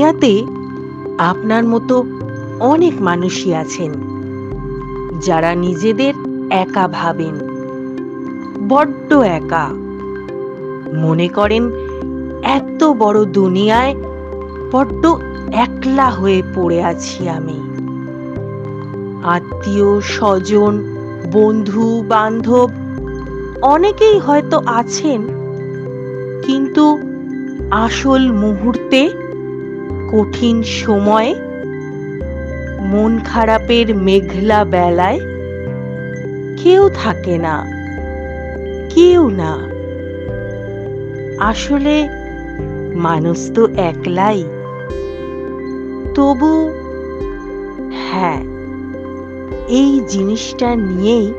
দুনিয়াতে আপনার মতো অনেক মানুষই আছেন, যারা নিজেদের একা ভাবেন, বড্ড একা। মনে করেন এত বড় দুনিয়ায় বড্ড একলা হয়ে পড়ে আছি আমি। আত্মীয়, স্বজন, বন্ধু, বান্ধব অনেকেই হয়তো আছেন, কিন্তু আসল মুহূর্তে কঠিন সময়ে, মন খারাপের মেঘলা বেলায়, কেউ থাকে না, কেউ না। আসলে মানুষ তো একলাই। তবু হ্যাঁ এই জিনিসটা নিয়েই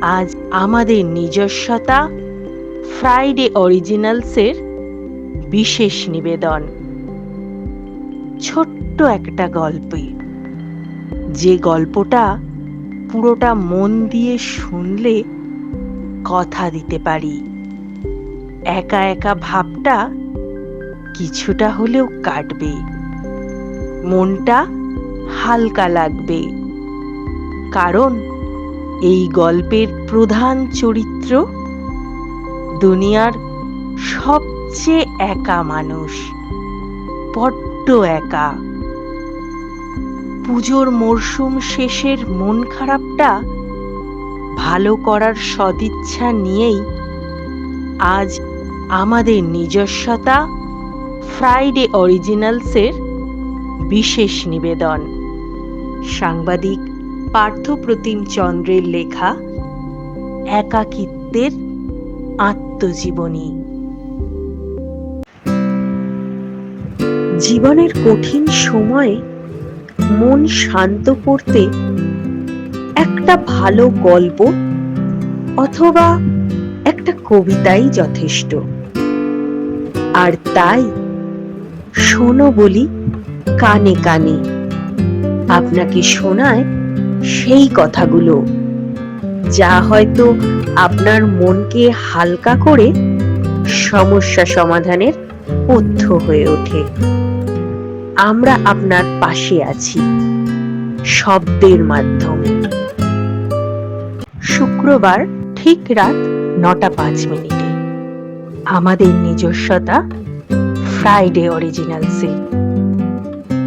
আজ আমাদের নিজস্বতা ফ্রাইডে অরিজিনালসের বিশেষ নিবেদন। ছোট্ট একটা গল্পে যে গল্পটা পুরোটা মন দিয়ে শুনলে কথা দিতে পারি। একা একা ভাবটা কিছুটা হলেও কাটবে। মনটা হালকা লাগবে। কারণ এই গল্পের প্রধান চরিত্র দুনিয়ার সবচেয়ে একা মানুষ। বড্ড একা। পুজোর মরশুম শেষের মন খারাপটা ভালো করার সদিচ্ছা নিয়েই আজ আমাদের নিজস্বতা ফ্রাইডে অরিজিনালসের বিশেষ নিবেদন। সাংবাদিক পার্থপ্রতিম চন্দ্রের লেখা একাকিত্বের আত্মজীবনী। জীবনের কঠিন সময়ে মন শান্ত করতে একটা ভালো গল্প অথবা একটা কবিতাই যথেষ্ট। আর তাই শোনো বলি কানে কানে। আপনাকে শোনায় সেই কথাগুলো। যা হয়তো আপনার মনকে হালকা করে সমস্যা সমাধানের পথ্য হয়ে ওঠে। আমরা আপনার পাশে আছি। শব্দের মাধ্যমে। শুক্রবার ঠিক রাত নটা পাঁচ মিনিটে। আমাদের নিজস্বতা ফ্রাইডে অরিজিনালসে।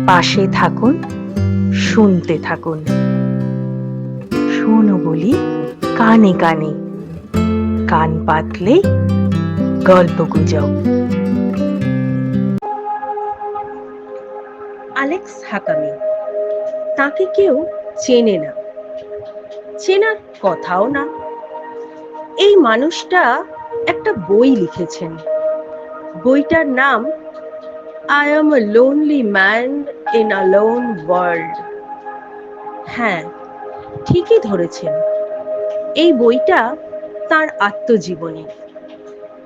পাশে থাকুন, শুনতে থাকুন। শোনো বলি, কানে কানে। কান পাতলে গল্প গুজব। আলেক্স হাকামি তাকে কেউ চেনে না। চেনার কথাও না। এই মানুষটা একটা বই লিখেছেন। বইটার নাম I am a lonely man in a lone world হ্যাঁ ঠিকই ধরেছেন। এই বইটা তার আত্মজীবনী।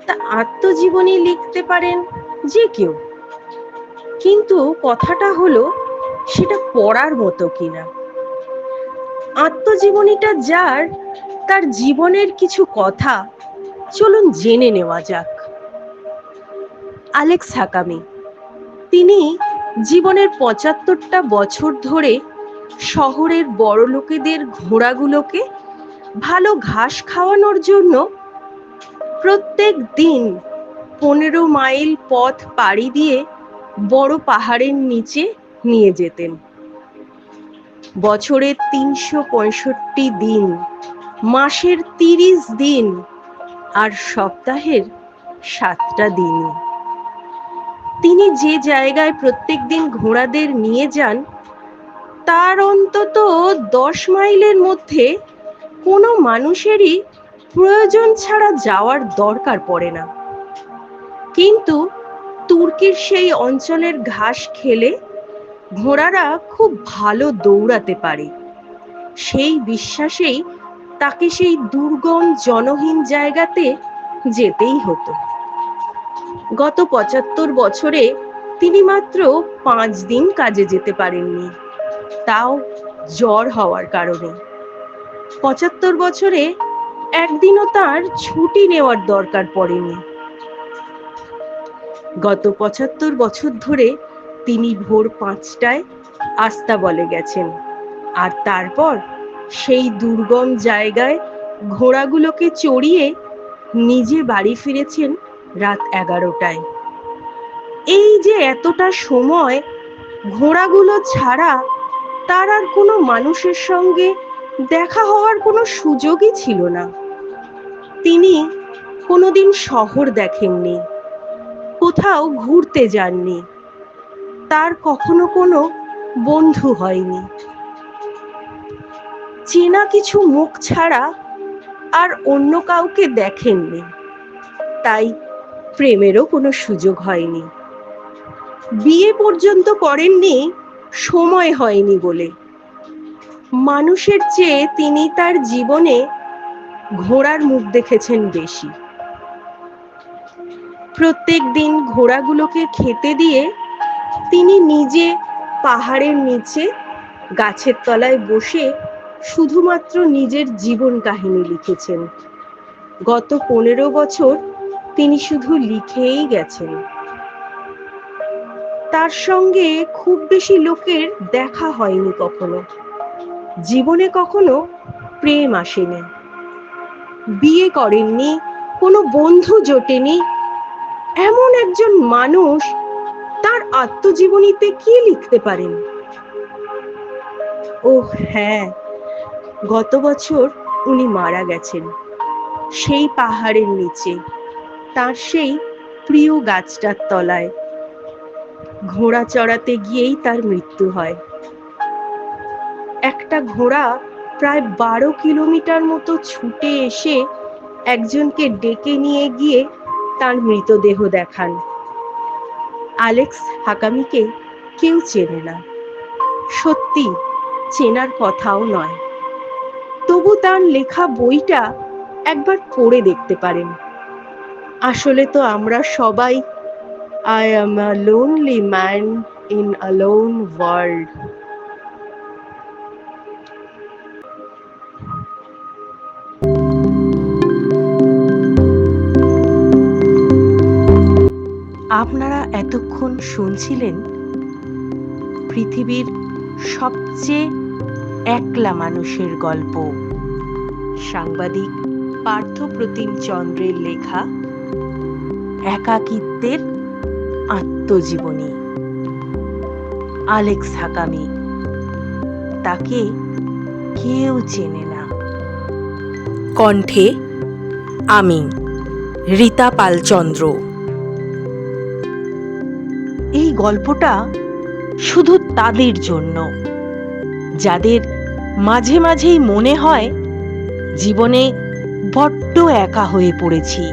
তা আত্মজীবনী লিখতে পারেন যে কেউ। কিন্তু কথাটা হলো, সেটা পড়ার মতো কিনা। আত্মজীবনীটা যার, তার জীবনের কিছু কথা, চলুন জেনে নেওয়া যাক। আলেক্স হাকামি, তিনি জীবনের পঁচাত্তরটা বছর ধরে শহরের বড় লোকেদের ঘোড়াগুলোকে ভালো ঘাস খাওয়ানোর জন্য প্রত্যেক দিন পনেরো মাইল পথ পাড়ি দিয়ে বড় পাহাড়ের নিচে নিয়ে যেতেন। বছরের তিনশো পঁয়ষট্টি দিন, মাসের তিরিশ দিন আর সপ্তাহের সাতটা দিন। তিনি যে জায়গায় প্রত্যেক দিন ঘোড়াদের নিয়ে যান, তার অন্তত দশ মাইলের মধ্যে কোনো মানুষেরই প্রয়োজন ছাড়া যাওয়ার দরকার পড়ে না। কিন্তু তুর্কির সেই অঞ্চলের ঘাস খেলে ঘোড়ারা খুব ভালো দৌড়াতে পারে। সেই বিশ্বাসেই তাকে সেই দুর্গম জনহীন জায়গাতে যেতেই হতো। গত পঁচাত্তর বছরে তিনি মাত্র পাঁচ দিন কাজে যেতে পারেননি। তাও জ্বর হওয়ার কারণে। পঁচাত্তর বছরে একদিনও তার ছুটি নেওয়ার দরকার পড়েনি। গত পঁচাত্তর বছর ধরে তিনি ভোর পাঁচটায় আস্তা বলে গেছেন। আর তারপর সেই দুর্গম জায়গায় ঘোড়াগুলোকে চড়িয়ে নিজে বাড়ি ফিরেছেন রাত এগারোটায়। এই যে এতটা সময় ঘোড়াগুলো ছাড়া তার আর কোনো মানুষের সঙ্গে দেখা হওয়ার কোনো সুযোগই ছিল না। তিনি কোনোদিন শহর দেখেননি। কোথাও ঘুরতে যাননি। তার কখনো কোনো বন্ধু হয়নি। চেনা কিছু মুখ ছাড়া আর অন্য কাউকে দেখেননি। তাই প্রেমেরও কোনো সুযোগ হয়নি। বিয়ে পর্যন্ত করেননি, সময় হয়নি বলে। মানুষের চেয়ে তিনি তার জীবনে ঘোড়ার মুখ দেখেছেন বেশি। প্রত্যেক দিন ঘোড়াগুলোকে খেতে দিয়ে তিনি নিজে পাহাড়ের নিচে গাছের তলায় বসে শুধুমাত্র নিজের জীবন কাহিনী লিখেছেন। গত পনেরো বছর তিনি শুধু লিখেই গেছেন। তার সঙ্গে খুব বেশি লোকের দেখা হয়নি কখনো। জীবনে কখনো প্রেম আসেনি। বিয়ে করেননি, কোনো বন্ধু জোটেনি এমন একজন মানুষ তার আত্মজীবনীতে কি লিখতে পারেন? ও হ্যাঁ। গত বছর উনি মারা গেছেন। সেই পাহাড়ের নিচে, তার সেই প্রিয় গাছটার তলায়। ঘোড়া চড়াতে গিয়েই তার মৃত্যু হয়। একটা ঘোড়া প্রায় বারো কিলোমিটার মতো ছুটে এসে একজনকে ডেকে নিয়ে গিয়ে তার মৃতদেহ দেখান। আলেক্স হাকামিকে কেউ চেনে না। সত্যি চেনার কথাও নয়। তবু তার লেখা বইটা একবার পড়ে দেখতে পারেন। আসলে তো আমরা সবাই I am a lonely man in a lone world এতক্ষণ শুনছিলেন পৃথিবীর সবচেয়ে একলা মানুষের গল্প। সাংবাদিক পার্থপ্রতিম চন্দ্রের লেখা একাকিত্বের আত্মজীবনী। Alex Hakami. তাকে কেউ চেনে না। কণ্ঠে আমি রীতা পালচন্দ্র। গল্পটা শুধু তাদের জন্য। যাদের মাঝে মাঝেই মনে হয়, জীবনে বড্ড একা হয়ে পড়েছি।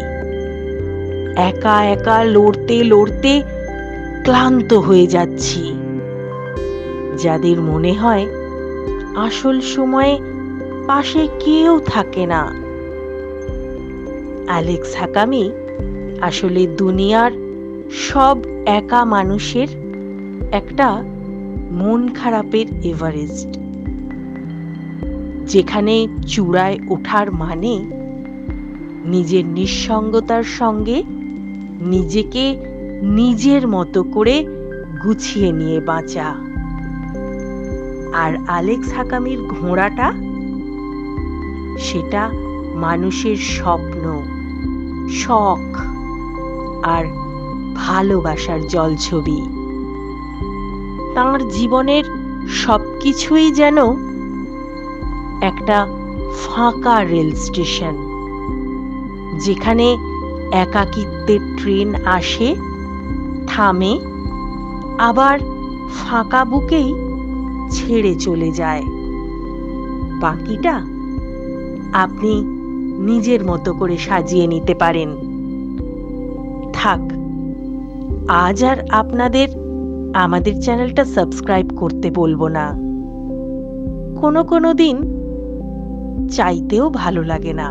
একা একা লড়তে লড়তে ক্লান্ত হয়ে যাচ্ছি। যাদের মনে হয়, আসল সময়ে পাশে কেউ থাকে না। অ্যালেক্স হাকামি আসলে দুনিয়ার সব একা মানুষের একটা মন খারাপের এভারেস্ট। যেখানে চূড়ায় ওঠার মানে নিজের নিঃসঙ্গতার সঙ্গে নিজেকে নিজের মতো করে গুছিয়ে নিয়ে বাঁচা। আর আলেক্স হাকামির ঘোড়াটা সেটা মানুষের স্বপ্ন, শখ আর ভালোবাসার জলছবি। তাঁর জীবনের সব কিছুই যেন একটা ফাঁকা রেল স্টেশন, যেখানে একাকিত্বের ট্রেন আসে, থামে, আবার ফাঁকা বুকেই ছেড়ে চলে যায়। বাকিটা আপনি নিজের মতো করে সাজিয়ে নিতে পারেন। থাক আজ আর আপনাদের, আমাদের চ্যানেলটা সাবস্ক্রাইব করতে বলব না। কোনো কোনো দিন চাইতেও ভালো লাগে না।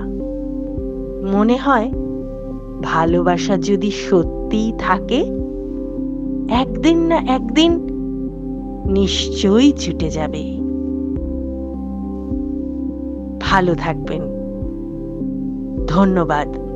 মনে হয় ভালোবাসা যদি সত্যিই থাকে, একদিন না একদিন নিশ্চয়ই ছুটে যাবে। ভালো থাকবেন। ধন্যবাদ।